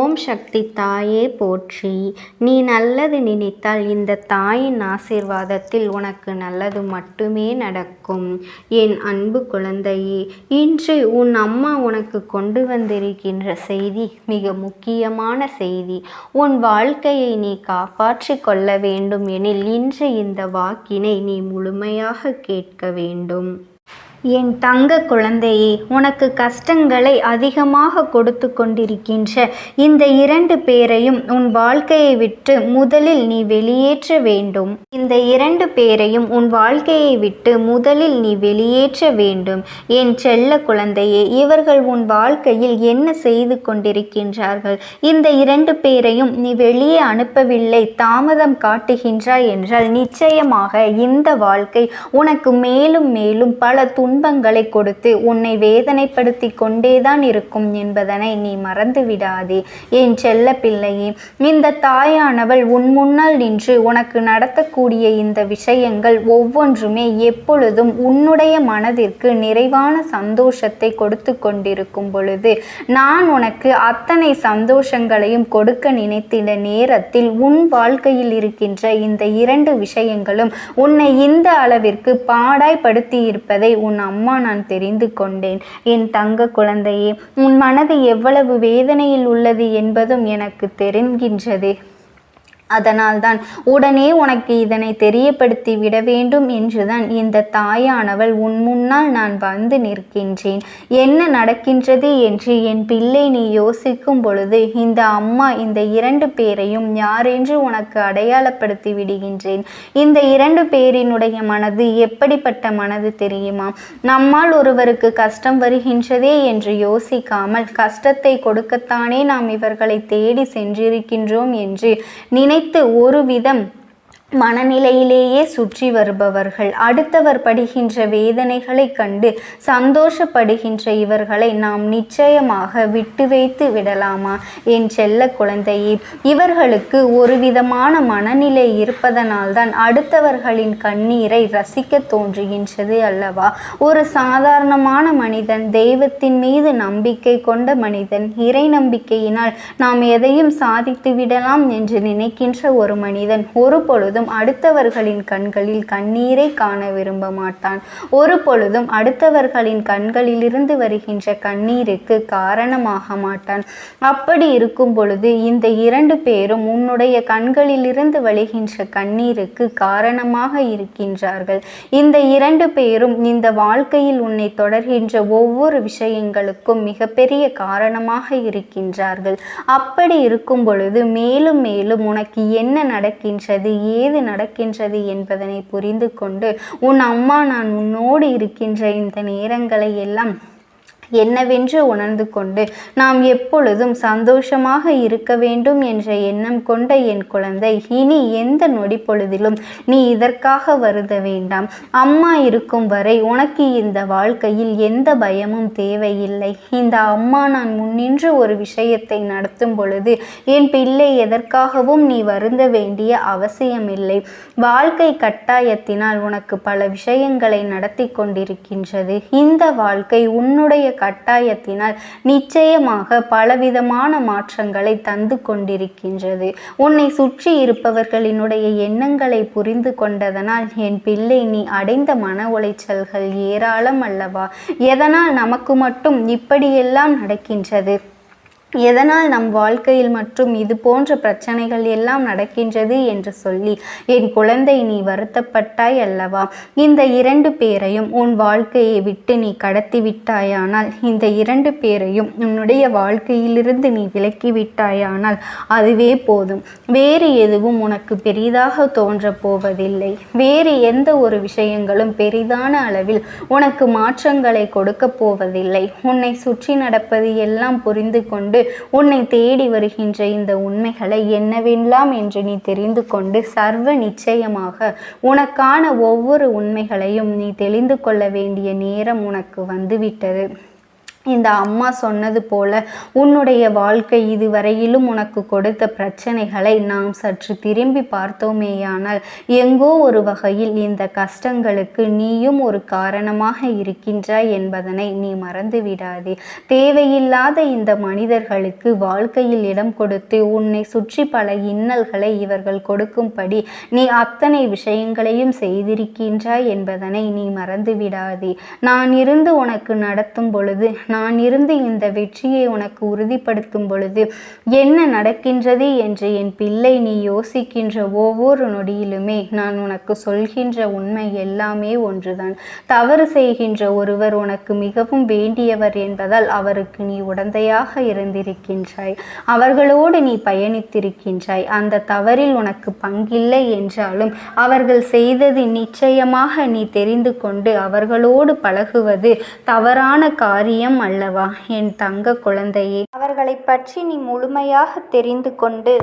ஓம் சக்தி தாயே போற்றி. நீ நல்லது நினைத்தால் இந்த தாயின் ஆசீர்வாதத்தில் உனக்கு நல்லது மட்டுமே நடக்கும். என் அன்பு குழந்தையே இன்று உன் அம்மா உனக்கு கொண்டு வந்திருக்கின்ற செய்தி மிக முக்கியமான செய்தி. உன் வாழ்க்கையை நீ காப்பாற்றி கொள்ள வேண்டும் எனில் இன்று இந்த வாக்கினை நீ முழுமையாக கேட்க வேண்டும். என் தங்க குழந்தையே உனக்கு கஷ்டங்களை அதிகமாக கொடுத்து கொண்டிருக்கின்ற இந்த இரண்டு பேரையும் உன் வாழ்க்கையை விட்டு முதலில் நீ வெளியேற்ற வேண்டும். இந்த இரண்டு பேரையும் உன் வாழ்க்கையை விட்டு முதலில் நீ வெளியேற்ற வேண்டும். என் செல்ல குழந்தையே இவர்கள் உன் வாழ்க்கையில் என்ன செய்து கொண்டிருக்கின்றார்கள்? இந்த இரண்டு பேரையும் நீ வெளியே அனுப்பவில்லை தாமதம் காட்டுகின்றாய் என்றால் நிச்சயமாக இந்த வாழ்க்கை உனக்கு மேலும் மேலும் பல துன்பங்களை கொடுத்து உன்னை வேதனைப்படுத்தி கொண்டேதான் இருக்கும் என்பதனை நீ மறந்து விடாதே என் செல்ல பிள்ளையே இந்த தாயானவள் உன் முன்னால் நின்று உனக்கு நடத்தக்கூடிய இந்த விஷயங்கள் ஒவ்வொன்றுமே எப்பொழுதும் உன்னுடைய மனதிற்கு நிறைவான சந்தோஷத்தை கொடுத்து கொண்டிருக்கும் பொழுது நான் உனக்கு அத்தனை சந்தோஷங்களையும் கொடுக்க நினைத்திட நேரத்தில் உன் வாழ்க்கையில் இருக்கின்ற இந்த இரண்டு விஷயங்களும் உன்னை இந்த அளவிற்கு பாடாய்படுத்தி இருப்பதை உன் அம்மா நான் தெரிந்து கொண்டேன். என் தங்க குழந்தையே உன் மனது எவ்வளவு வேதனையில் உள்ளது என்பதும் எனக்கு தெரிகின்றது. அதனால்தான் உடனே உனக்கு இதனை தெரியப்படுத்தி விட வேண்டும் என்றுதான் இந்த தாயானவள் உன் முன்னால் நான் வந்து நிற்கின்றேன். என்ன நடக்கின்றது என்று என் பிள்ளை நீ யோசிக்கும் பொழுது இந்த அம்மா இந்த இரண்டு பேரையும் யாரென்று உனக்கு அடையாளப்படுத்தி விடுகின்றேன். இந்த இரண்டு பேரினுடைய மனது எப்படிப்பட்ட மனது தெரியுமா? நம்மால் ஒருவருக்கு கஷ்டம் வருகின்றதே என்று யோசிக்காமல் கஷ்டத்தை கொடுக்கத்தானே நாம் இவர்களை தேடி சென்றிருக்கின்றோம் என்று நினை நினைத்து ஒரு விதம் மனநிலையிலேயே சுற்றி வருபவர்கள் அடுத்தவர் படுகின்ற வேதனைகளை கண்டு சந்தோஷப்படுகின்ற இவர்களை நாம் நிச்சயமாக விட்டு வைத்து விடலாமா? என் செல்ல குழந்தையே இவர்களுக்கு ஒரு விதமான மனநிலை இருப்பதனால்தான் அடுத்தவர்களின் கண்ணீரை ரசிக்க தோன்றுகின்றது அல்லவா? ஒரு சாதாரணமான மனிதன் தெய்வத்தின் மீது நம்பிக்கை கொண்ட மனிதன் இறை நம்பிக்கையினால் நாம் எதையும் சாதித்து விடலாம் என்று நினைக்கின்ற ஒரு மனிதன் ஒரு பொழுதும் பொழுதும் அடுத்தவர்களின் கண்களில் கண்ணீரை காண விரும்ப மாட்டான் ஒரு பொழுதும் அடுத்தவர்களின் கண்களிலிருந்து வருகின்ற கண்ணீருக்கு காரணமாக மாட்டான். அப்படி இருக்கும் பொழுது இந்த இரண்டு பேரும் உன்னுடைய கண்களிலிருந்து வழிகின்ற கண்ணீருக்கு காரணமாக இருக்கின்றார்கள். இந்த இரண்டு பேரும் இந்த வாழ்க்கையில் உன்னை தொடர்கின்ற ஒவ்வொரு விஷயங்களுக்கும் மிகப்பெரிய காரணமாக இருக்கின்றார்கள். அப்படி இருக்கும் பொழுது மேலும் மேலும் உனக்கு என்ன நடக்கின்றது ஏது ஏது நடக்கின்றது என்பதனை புரிந்து கொண்டு உன் அம்மா நான் உன்னோடு இருக்கின்ற இந்த நேரங்களை எல்லாம் என்னவென்று உணர்ந்து கொண்டு நாம் எப்பொழுதும் சந்தோஷமாக இருக்க வேண்டும் என்ற எண்ணம் கொண்ட என் குழந்தை இனி எந்த நொடி பொழுதிலும் நீ இதற்காக வருத வேண்டாம். அம்மா இருக்கும் வரை உனக்கு இந்த வாழ்க்கையில் எந்த பயமும் தேவையில்லை. இந்த அம்மா நான் முன்னின்று ஒரு விஷயத்தை நடத்தும் பொழுது என் பிள்ளை எதற்காகவும் நீ வருந்த வேண்டிய அவசியமில்லை. வாழ்க்கை கட்டாயத்தினால் உனக்கு பல விஷயங்களை நடத்தி கொண்டிருக்கின்றது. இந்த வாழ்க்கை உன்னுடைய கட்டாயத்தினால் நிச்சயமாக பலவிதமான மாற்றங்களை தந்து கொண்டிருக்கின்றது. உன்னை சுற்றி இருப்பவர்களினுடைய எண்ணங்களை புரிந்து கொண்டதனால் என் பிள்ளை நீ அடைந்த மன உளைச்சல்கள் ஏராளம் அல்லவா? எதனால் நமக்கு மட்டும் இப்படியெல்லாம் நடக்கின்றது? எதனால் நம் வாழ்க்கையில் மற்றும் இது போன்ற பிரச்சனைகள் எல்லாம் நடக்கின்றது என்று சொல்லி என் குழந்தை நீ வருத்தப்பட்டாய் அல்லவா? இந்த இரண்டு பேரையும் உன் வாழ்க்கையை விட்டு நீ கடத்தி விட்டாயானால் இந்த இரண்டு பேரையும் உன்னுடைய வாழ்க்கையிலிருந்து நீ விலக்கி விட்டாயானால் அதுவே போதும். வேறு எதுவும் உனக்கு பெரிதாக தோன்றப் போவதில்லை. வேறு எந்த ஒரு விஷயங்களும் பெரிதான அளவில் உனக்கு மாற்றங்களை கொடுக்க போவதில்லை. உன்னை சுற்றி நடப்பது எல்லாம் புரிந்து கொண்டு உன்னை தேடி வருகின்ற இந்த உண்மைகளை என்னவெல்லாம் என்று நீ தெரிந்து கொண்டு சர்வ நிச்சயமாக உனக்கான ஒவ்வொரு உண்மைகளையும் நீ தெளிந்து கொள்ள வேண்டிய நேரம் உனக்கு வந்துவிட்டது. இந்த அம்மா சொன்னது போல உன்னுடைய வாழ்க்கை இதுவரையிலும் உனக்கு கொடுத்த பிரச்சனைகளை நாம் சற்று திரும்பி பார்த்தோமேயானால் எங்கோ ஒரு வகையில் இந்த கஷ்டங்களுக்கு நீயும் ஒரு காரணமாக இருக்கின்றாய் என்பதனை நீ மறந்து விடாதே தேவையில்லாத இந்த மனிதர்களுக்கு வாழ்க்கையில் இடம் கொடுத்து உன்னை சுற்றி பல இன்னல்களை இவர்கள் கொடுக்கும்படி நீ அத்தனை விஷயங்களையும் செய்திருக்கின்றாய் என்பதனை நீ மறந்து விடாதே நான் இருந்து உனக்கு நடத்தும் பொழுது நான் நான் இருந்து இந்த வெற்றியை உனக்கு உறுதிப்படுத்தும் பொழுது என்ன நடக்கின்றது என்று என் பிள்ளை நீ யோசிக்கின்ற ஒவ்வொரு நொடியிலுமே நான் உனக்கு சொல்கின்ற உண்மை எல்லாமே ஒன்றுதான். தவறு செய்கின்ற ஒருவர் உனக்கு மிகவும் வேண்டியவர் என்பதால் அவருக்கு நீ உடந்தையாக இருந்திருக்கின்றாய். அவர்களோடு நீ பயணித்திருக்கின்றாய். அந்த தவறில் உனக்கு பங்கில்லை என்றாலும் அவர்கள் செய்தது நிச்சயமாக நீ தெரிந்து கொண்டு அவர்களோடு பழகுவது தவறான காரியம் அல்லவா? என் தங்க குழந்தையே அவர்களை பற்றி நீ முழுமையாக தெரிந்து கொண்டு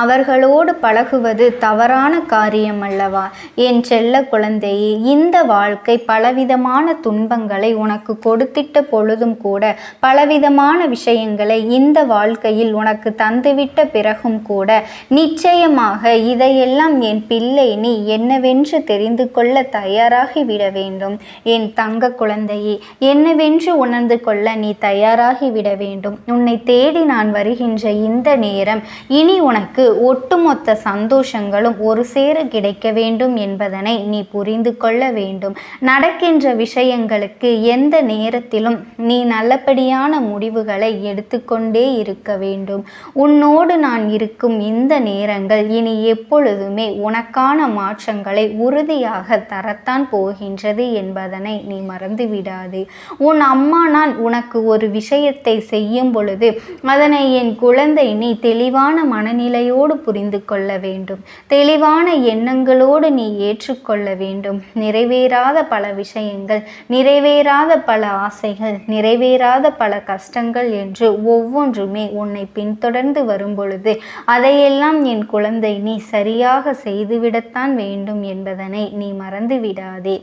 அவர்களோடு பழகுவது தவறான காரியம் அல்லவா? என் செல்ல குழந்தையே இந்த வாழ்க்கை பலவிதமான துன்பங்களை உனக்கு கொடுத்திட்ட பொழுதும் கூட பலவிதமான விஷயங்களை இந்த வாழ்க்கையில் உனக்கு தந்துவிட்ட பிறகும் கூட நிச்சயமாக இதையெல்லாம் என் பிள்ளை நீ என்னவென்று தெரிந்து கொள்ள தயாராகி விட வேண்டும். என் தங்க குழந்தையே என்னவென்று உணர்ந்து கொள்ள நீ தயாராகி விட வேண்டும். உன்னை தேடி நான் வருகின்ற இந்த நேரம் இனி உனக்கு ஒட்டுமொத்த சந்தோஷங்களும் ஒரு சேர கிடைக்க வேண்டும் என்பதனை நீ புரிந்து கொள்ள வேண்டும். நடக்கின்ற விஷயங்களுக்கு எந்த நேரத்திலும் நீ நல்லபடியான முடிவுகளை எடுத்துக்கொண்டே இருக்க வேண்டும். உன்னோடு நான் இருக்கும் இந்த நேரங்கள் இனி எப்பொழுதுமே உனக்கான மாற்றங்களை உறுதியாக தரத்தான் போகின்றது என்பதனை நீ மறந்து விடாதே உன் அம்மா நான் உனக்கு ஒரு விஷயத்தை செய்யும் பொழுது அதனை என் குழந்தை நீ தெளிவான மனநிலையோடு புரிந்து கொள்ள வேண்டும். தெளிவான எண்ணங்களோடு நீ ஏற்றுக்கொள்ள வேண்டும். நிறைவேறாத பல விஷயங்கள் நிறைவேறாத பல ஆசைகள் நிறைவேறாத பல கஷ்டங்கள் என்று ஒவ்வொன்றுமே உன்னை பின்தொடர்ந்து வரும் பொழுது அதையெல்லாம் என் குழந்தை நீ சரியாக செய்துவிடத்தான் வேண்டும் என்பதனை நீ மறந்து விடாதே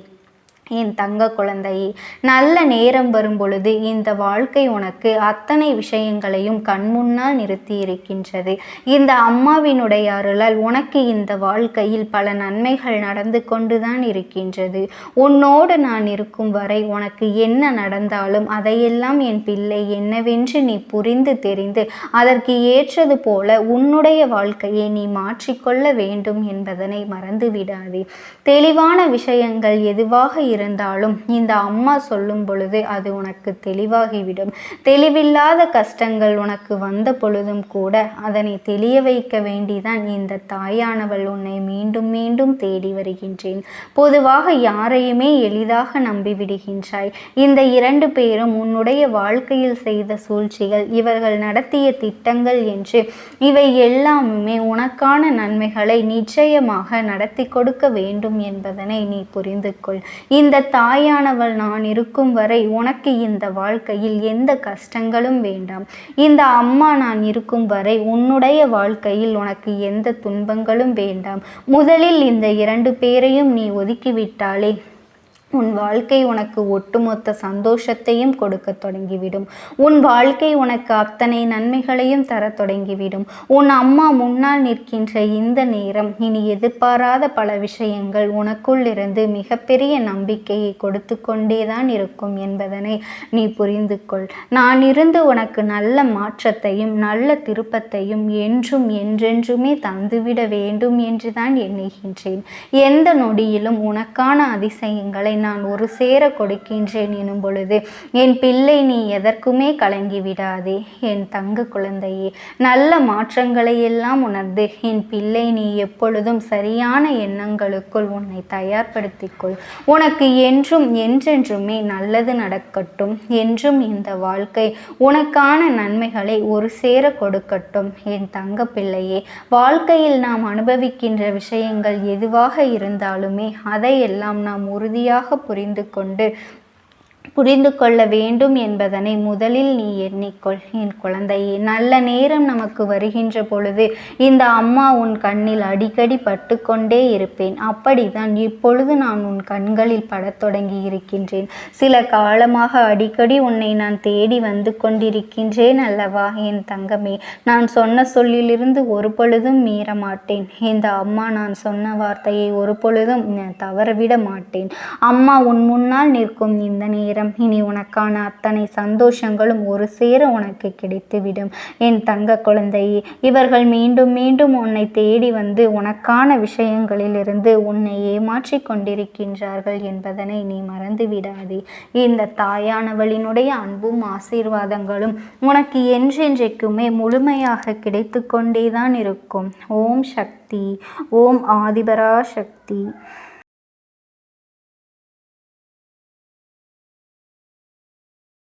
என் தங்க குழந்தையே நல்ல நேரம் வரும் பொழுது இந்த வாழ்க்கை உனக்கு அத்தனை விஷயங்களையும் கண்முன்னால் நிறுத்தி இருக்கின்றது இந்த அம்மாவினுடைய அருளால் உனக்கு இந்த வாழ்க்கையில் பல நன்மைகள் நடந்து கொண்டுதான் இருக்கின்றது. உன்னோடு நான் இருக்கும் வரை உனக்கு என்ன நடந்தாலும் அதையெல்லாம் என் பிள்ளை என்னவென்று நீ புரிந்து தெரிந்து அதற்கு ஏற்றது போல உன்னுடைய வாழ்க்கையை நீ மாற்றிக்கொள்ள வேண்டும் என்பதனை மறந்து விடாதே தெளிவான விஷயங்கள் எதுவாக இருந்தாலும் இருந்தாலும் இந்த அம்மா சொல்லும் பொழுது அது உனக்கு தெளிவாகிவிடும். தெளிவில்லாத கஷ்டங்கள் உனக்கு வந்த பொழுதும் கூட அதனை தெளிய வைக்க வேண்டிதான் இந்த தாயானவள் உன்னை மீண்டும் மீண்டும் தேடி வருகின்றேன். பொதுவாக யாரையுமே எளிதாக நம்பிவிடுகின்றாய். இந்த இரண்டு பேரும் உன்னுடைய வாழ்க்கையில் செய்த சூழ்ச்சிகள் இவர்கள் நடத்திய திட்டங்கள் என்று இவை எல்லாமுமே உனக்கான நன்மைகளை நிச்சயமாக நடத்தி கொடுக்க வேண்டும் என்பதனை நீ புரிந்து கொள் இந்த தாயானவள் நான் இருக்கும் வரை உனக்கு இந்த வாழ்க்கையில் எந்த கஷ்டங்களும் வேண்டாம். இந்த அம்மா நான் இருக்கும் வரை உன்னுடைய வாழ்க்கையில் உனக்கு எந்த துன்பங்களும் வேண்டாம். முதலில் இந்த இரண்டு பேரையும் நீ ஒதுக்கிவிட்டாலே உன் வாழ்க்கை உனக்கு ஒட்டுமொத்த சந்தோஷத்தையும் கொடுக்க தொடங்கிவிடும். உன் வாழ்க்கை உனக்கு அத்தனை நன்மைகளையும் தர தொடங்கிவிடும். உன் அம்மா முன்னால் நிற்கின்ற இந்த நேரம் இனி எதிர்பாராத பல விஷயங்கள் உனக்குள் இருந்து மிகப்பெரிய நம்பிக்கையை கொடுத்து கொண்டேதான் இருக்கும் என்பதனை நீ புரிந்து கொள் நான் இருந்து உனக்கு நல்ல மாற்றத்தையும் நல்ல திருப்பத்தையும் என்றும் என்றென்றுமே தந்துவிட வேண்டும் என்றுதான் எண்ணுகின்றேன். எந்த நொடியிலும் உனக்கான அதிசயங்களை நான் ஒரு சேர கொடுக்கின்றேன் எனும் பொழுது என் பிள்ளை நீ எதற்குமே கலங்கி விடாதே. என் தங்க குழந்தையே நல்ல மாற்றங்களை எல்லாம் உணர்ந்து என் பிள்ளை நீ எப்பொழுதும் சரியான எண்ணங்களுக்குள் உன்னை தயார்படுத்திக்கொள். உனக்கு என்றும் என்றென்றுமே நல்லது நடக்கட்டும். என்றும் இந்த வாழ்க்கை உனக்கான நன்மைகளை ஒரு சேர கொடுக்கட்டும். என் தங்க பிள்ளையே வாழ்க்கையில் நாம் அனுபவிக்கின்ற விஷயங்கள் எதுவாக இருந்தாலுமே அதையெல்லாம் நாம் உறுதியாக புரிந்து கொண்டு புரிந்து கொள்ள வேண்டும் என்பதனை முதலில் நீ எண்ணிக்கொள். என் குழந்தையே நல்ல நேரம் நமக்கு வருகின்ற பொழுது இந்த அம்மா உன் கண்ணில் அடிக்கடி பட்டு கொண்டே இருப்பேன். அப்படிதான் இப்பொழுது நான் உன் கண்களில் படத் தொடங்கி இருக்கின்றேன். சில காலமாக அடிக்கடி உன்னை நான் தேடி வந்து கொண்டிருக்கின்றேன் அல்லவா? என் தங்கமே நான் சொன்ன சொல்லிலிருந்து ஒரு பொழுதும் மீற மாட்டேன் இந்த அம்மா நான் சொன்ன வார்த்தையை ஒரு பொழுதும் நான் தவறவிட மாட்டேன். அம்மா உன் முன்னால் நிற்கும் இந்த நேரம் நேரம். இனி உனக்கான அத்தனை சந்தோஷங்களும் ஒரு சேர உனக்கு கிடைத்துவிடும். என் தங்க குழந்தையே இவர்கள் மீண்டும் மீண்டும் உன்னை தேடி வந்து உனக்கான விஷயங்களிலிருந்து உன்னை ஏமாற்றி கொண்டிருக்கின்றார்கள் என்பதனை நீ மறந்து விடாதே இந்த தாயானவளினுடைய அன்பும் ஆசீர்வாதங்களும் உனக்கு என்றென்றைக்குமே முழுமையாக கிடைத்து கொண்டேதான் இருக்கும். ஓம் சக்தி ஓம் ஆதிபரா சக்தி